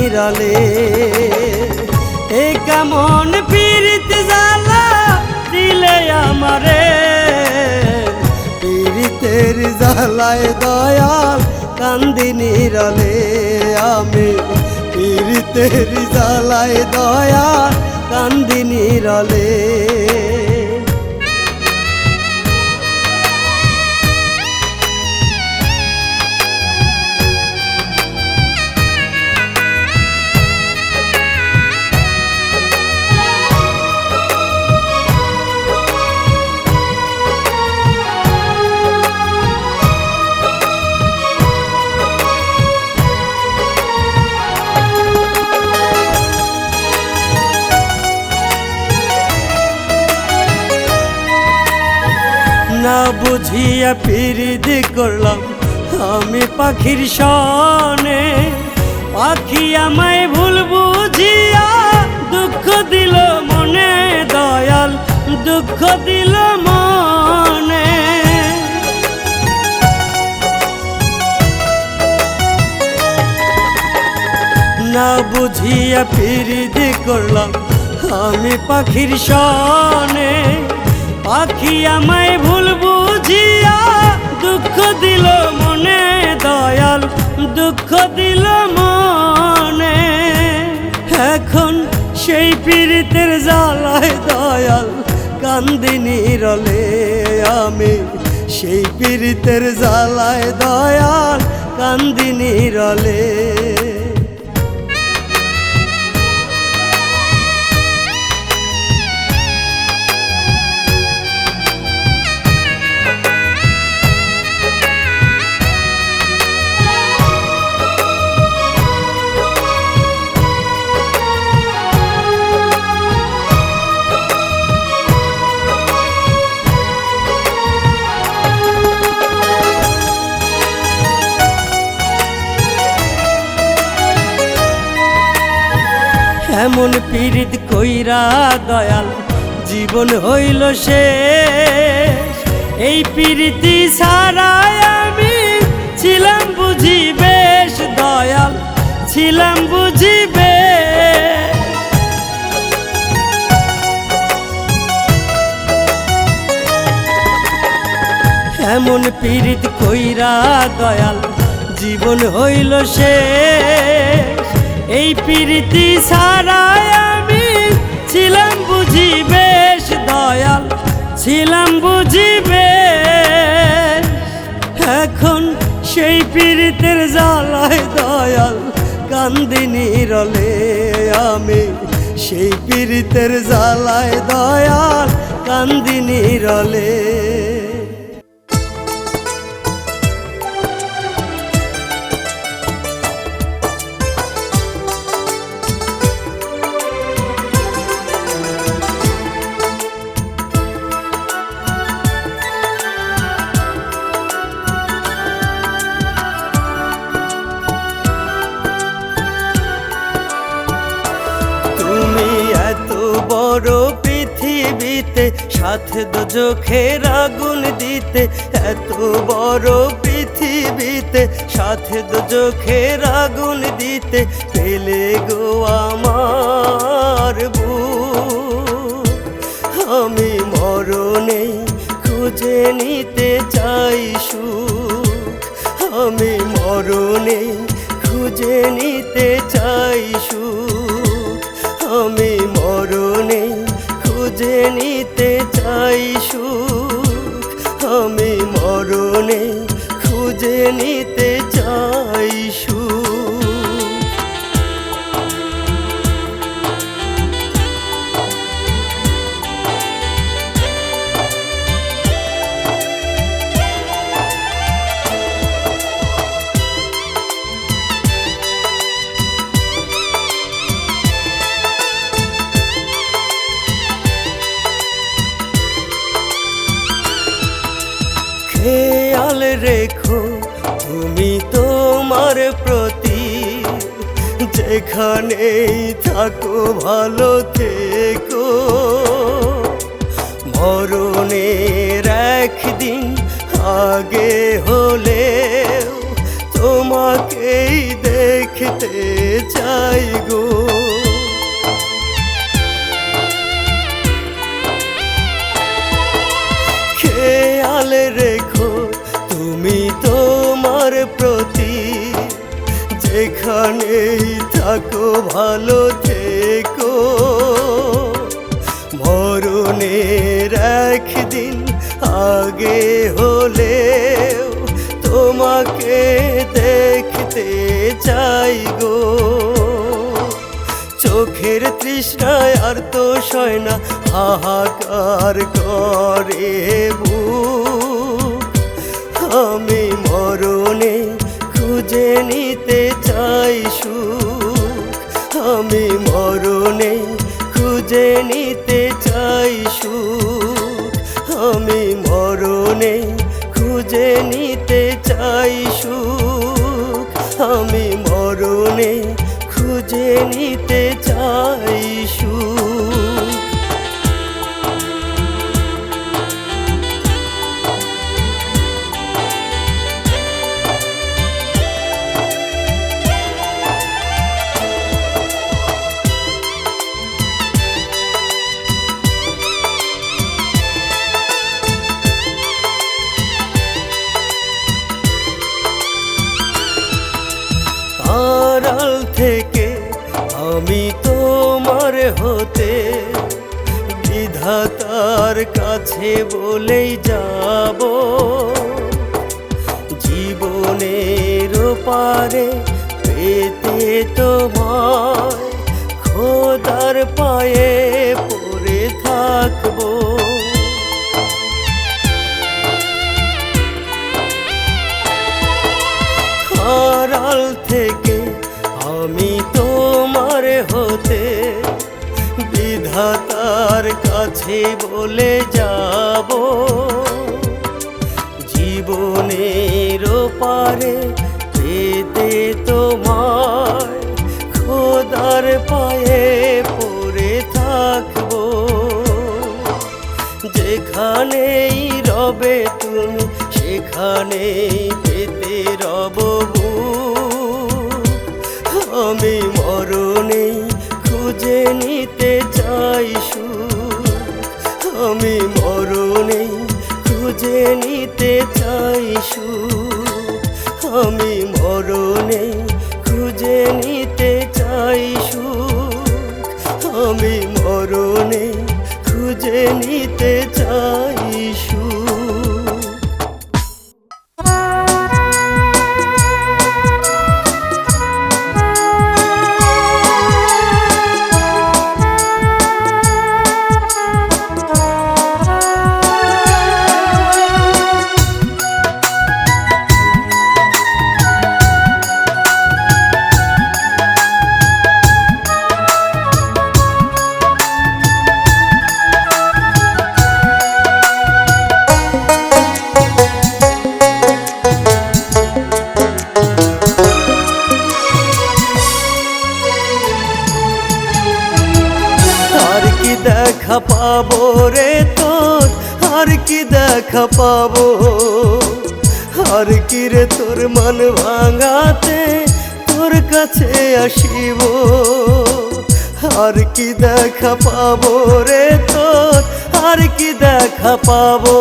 কান্দিনী রলে এ কেমন পীড়িত জ্বালা দিলে আমারে? পীড়িতের জ্বালায় দয়াল কান্দিনী রলে আমি পীড়িতের জ্বালায় দয়াল কান্দিনী রলে বুঝিয়া পিরিদি করলাম, আমি পাখির সনে। পাখি আমায় ভুল বুঝিয়া দুঃখ দিল মনে, দয়াল দুঃখ দিল মনে। না বুঝিয়া পিরিদি করলাম, আমি পাখির সনে। পাখি আমায় ভুল বুঝিয়া দুঃখ দিল মনে, দয়াল, দুঃখ দিল মনে। এখন সেই পীড়িতের জ্বালায় দয়াল কান্দিনী রলে আমি। সেই পীড়িতের জ্বালায় দয়াল কান্দিনী রলে এমন পীড়িত কইরা দয়াল, জীবন হইল সে এই পীড়িতি সারাই আমি ছিলাম বুঝি বেশ দয়াল, ছিলাম বুঝি। এমন পীড়িত কইরা দয়াল, জীবন হইল সে এই পীড়িতি সারাই আমি ছিলাম বুঝি বেশ দয়াল, ছিলাম বুঝি বেশ। এখন সেই পীড়িতের জ্বালায় দয়াল কান্দিনি রলে আমি সেই পীড়িতের জ্বালায় দয়াল কান্দিনি রলে পৃথিবীতে সাথে চোখের আগুন দিতে, এত বড় পৃথিবীতে, সাথে চোখের আগুন দিতে, পেলে গো আমার বুক। আমি মরণে খুঁজে নিতে চাই সুখ। আমি মরণে খুঁজে নিতে চাই সুখ। আমি মরণে খুঁজে নিতে চাই সুখ আমি মরণে খুঁজে নিতে চাই সুখ। যেখানেই থাকো, ভালো থেকো। মরণের একদিন আগে হলে তোমাকেই দেখতে চাই গো। খেয়াল রেখো, তুমি তোমার প্রতি যেখানেই থাকো, ভালো থেকো। মরণের একদিন আগে হলে তোমাকে দেখতে চাই গো। চোখের তৃষ্ণায় আর তো সয় না, হাহাকার করে আমি মরণে খুঁজে নিতে চাই সুখ, আমি মরণে খুঁজে নিতে চাই সুখ, আমি মরণে খুঁজে নিতে চাই সুখ, আমি মরণে খুঁজে নিতে চাই সুখ। থেকে আমি তোমার হতে বিধাতার কাছে বলেই যাব। জীবনের পারে পেতে তোমার খোদার পায়ে পড়ে থাকব। আড়াল থেকে বিধাতার কাছে বলে যাব। জীবনের পারে পেতে তোমায় খোদার পায়ে পড়ে থাকব। যেখানেই রবে তুমি, সেখানেই নিতে চাই সুখ আমি মরণে খুঁজে নিতে চাই সুখ আমি মরণে খুঁজে নিতে চাই দেখা পাবো রে তোর, আর কি দেখা পাবো? আর কি রে তোর মন ভাঙাতে তোর কাছে আসিব? আর কি দেখা পাবো রে তোর, আর কি দেখা পাবো?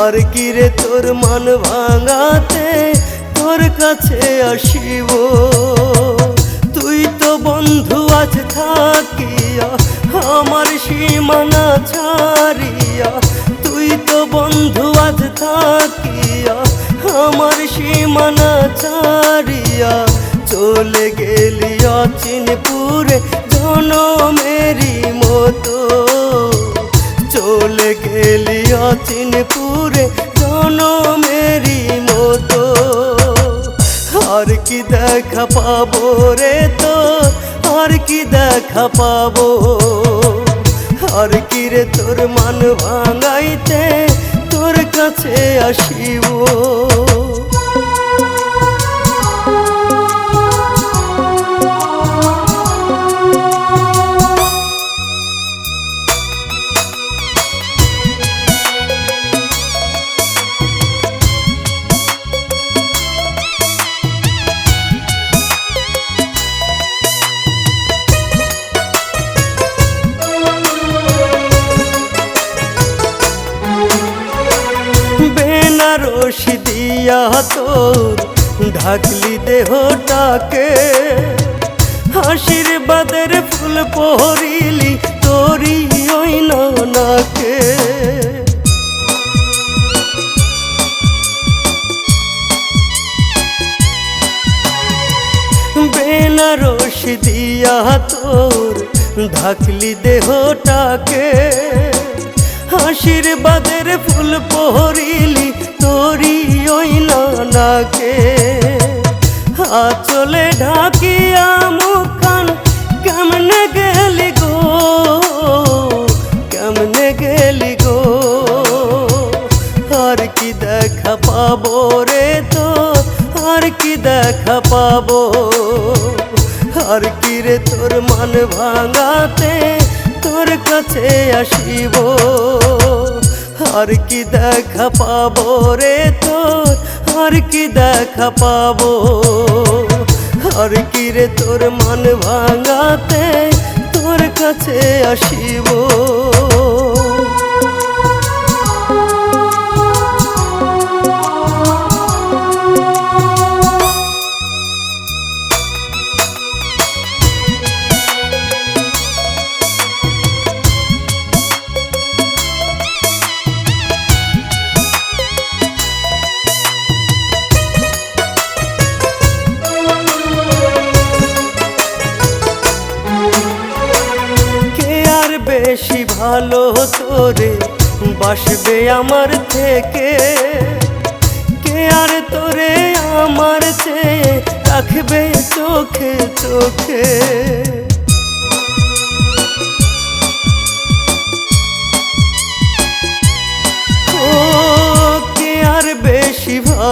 আর কি রে তোর মন ভাঙাতে তোর কাছে আসিব? তুই তো বন্ধু আজ থাকিয়া আমার সীমানা ছাড়িয়া, তুই তো বন্ধু আজ থাকিয়া, আমার সীমানা ছাড়িয়া চলে গেলি অচিনপুরে জনমেরি মতো। চলে গেলি অচিনপুরে জনমেরি মতো। আর কি দেখা পাবো রে তো আর কি দেখা পাবো। আর কিরে তোর মান ভাঙাইতে তোর কাছে আসিব? বেনারসি দিয়া তোর ঢাকলি দেহটাকে। আশীর্বাদের ফুল পহরিলি তোরি ওই নাকে বেনারসি দিয়া তোর ঢাকলি দেহটাকে। আশীর্বাদের ফুল পহরিলি তোরি ওই নানাকে চলে ঢাকিয়া মুখান কেমনে গেলি গো? কেমনে গেলি গো? আর কি দেখা পাবো রে তো? আর কি দেখা পাবো? আর কি রে তোর মান ভাঙাতে তোর কাছে আসিব? আর কি দেখা পাবো রে তোর? আর কি দেখা পাবো? আর কি রে তোর মন ভাঙাতে তোর কাছে আসিব?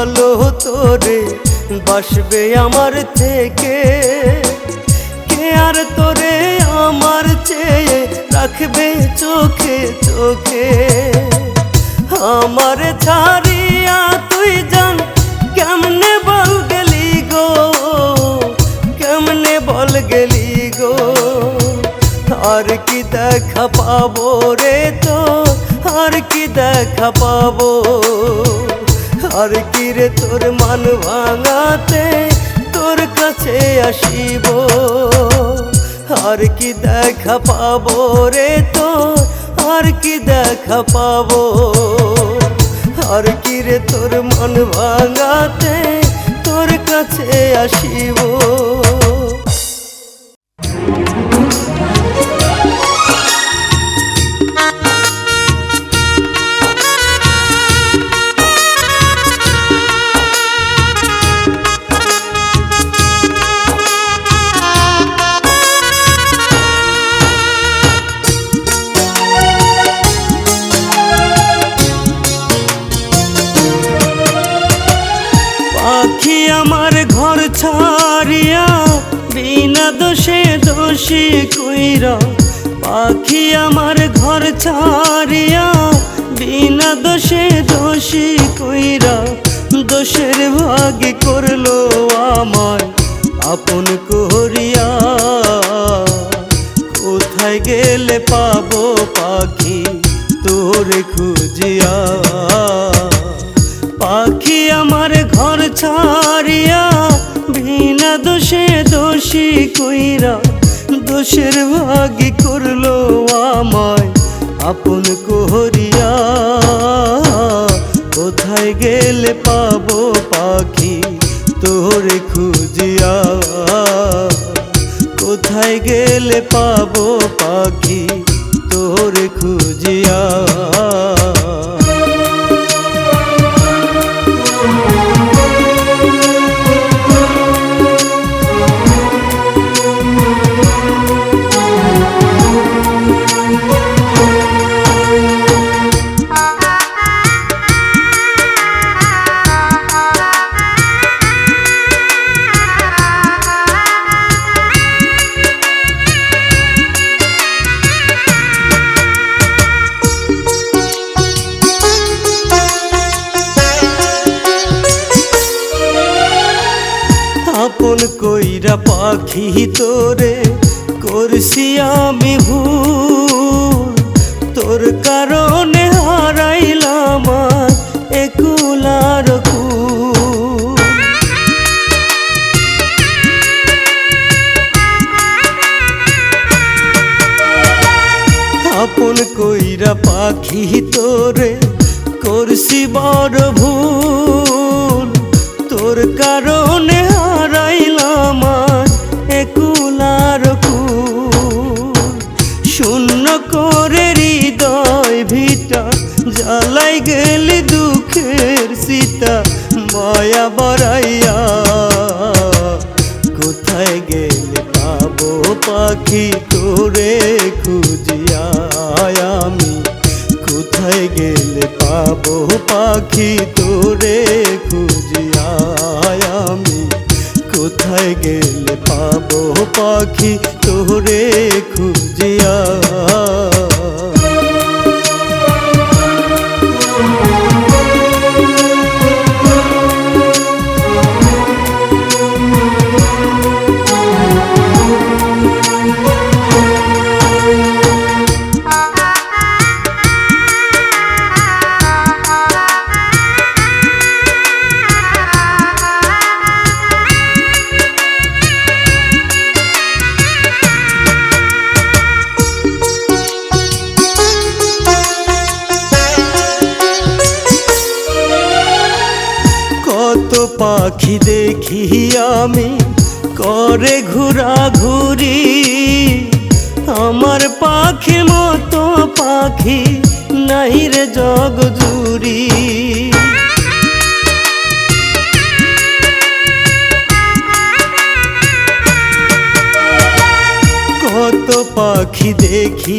ভালো তোরে বাসবে আমার থেকে। কে আর তোরে আমার চেয়ে রাখবে চোখে চোখে? আমার ছাড়িয়া তুই জান কেমনে বল গেলি গো? কেমনে বল গেলি গো? আর কি দেখা পাবো রে তো? আর কি দেখা পাবো? আর কি রে তোর মান ভাঙাতে তোর কাছে আসিব? আর কি দেখা পাবো রে তো আর কি দেখা পাবো? আর কি রে তোর মন ভাঙাতে তোর কাছে আসিব? পাখি আমার ঘর ছাড়িয়া বিনা দোষে দোষী কইরা দোষের ভাগে করল আমায়, আপন করিয়া। কোথায় গেলে পাবো পাখি তোরে খুঁজিয়া? পাখি আমার ঘর ছাড়িয়া বিনা দোষে দোষী কইরা দোষের ভাগি করল আমায়। আপন কোহরিয়া, কোথায় গেলে পাবো পাখি তোরে খুঁজিয়া? কোথায় গেলে পাবো পাখি তোরে খুঁজিয়া? আপন কইরা পাখি তোরে করছি আমি ভুল। তোর কারণে হারাইলাম একুলার আপন কইরা পাখি তোরে করছি বড় ভুল। তোর কারণ গেলি দুঃখের সীতা, মায়া বড়াইয়া। কোথায় গেলে পাবো পাখি তোরে খুঁজিয়া আমি? কোথায় গেলে পাবো পাখি তোরে খুঁজিয়া আমি? কোথায় গেলে পাবো পাখি তোরে খুঁজিয়া? দেখি আমি করে ঘুরা ঘুরি আমার পাখির মতো পাখি নাই রে জগ জুড়ি। কত পাখি দেখি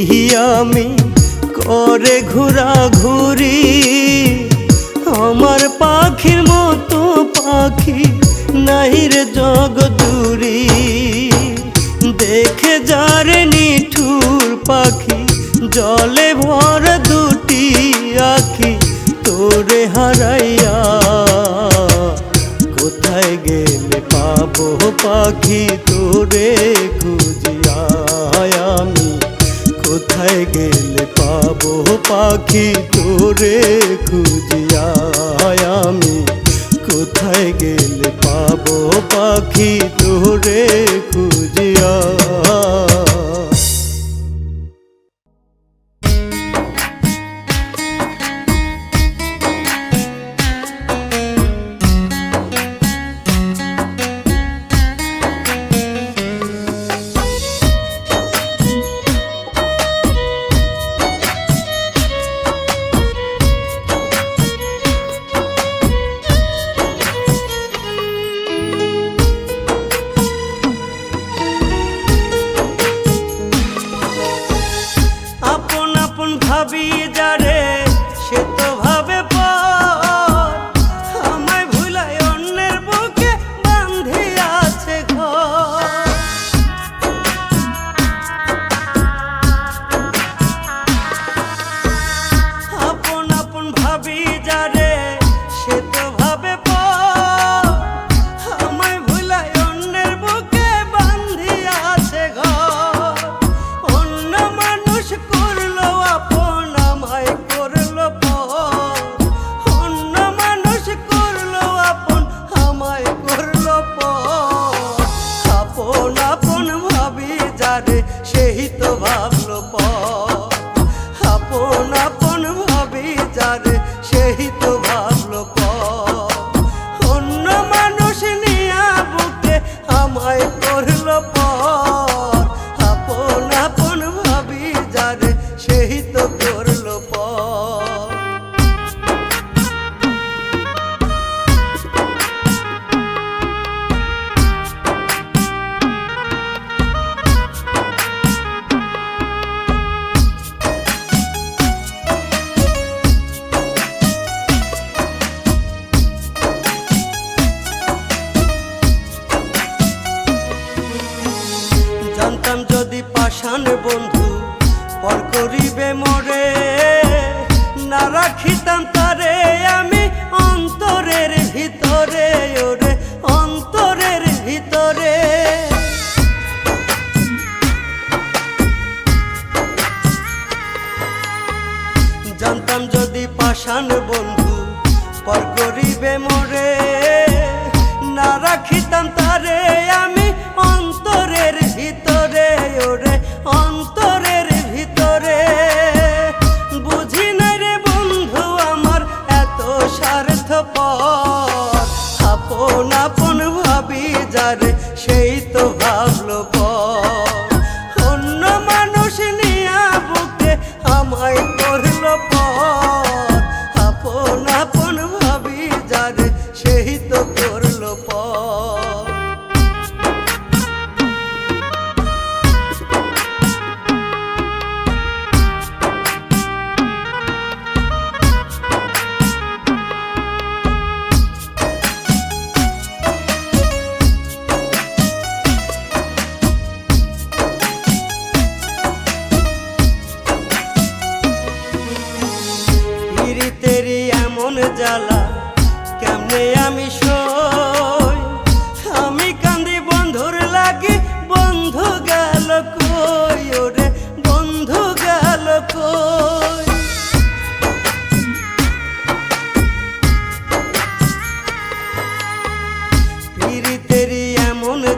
আমি করে ঘুরা ঘুরি মতো পাখি নাই রে জগ দূরি। দেখে যারে নিঠুর পাখি, জলে ভর দুটি আখি, তোরে হারাইয়া কোথায় গেলে পাবো পাখি, তোরে খুঁজিয়া কোথায় গেলে পাবো পাখি, তোরে খুঁজিয়া আমি। গেলে পাবো পাখি তোরে খুঁজিয়া। ভিতরে সেই তো করল পর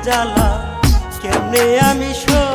জ্বালা কেমনে আমি সই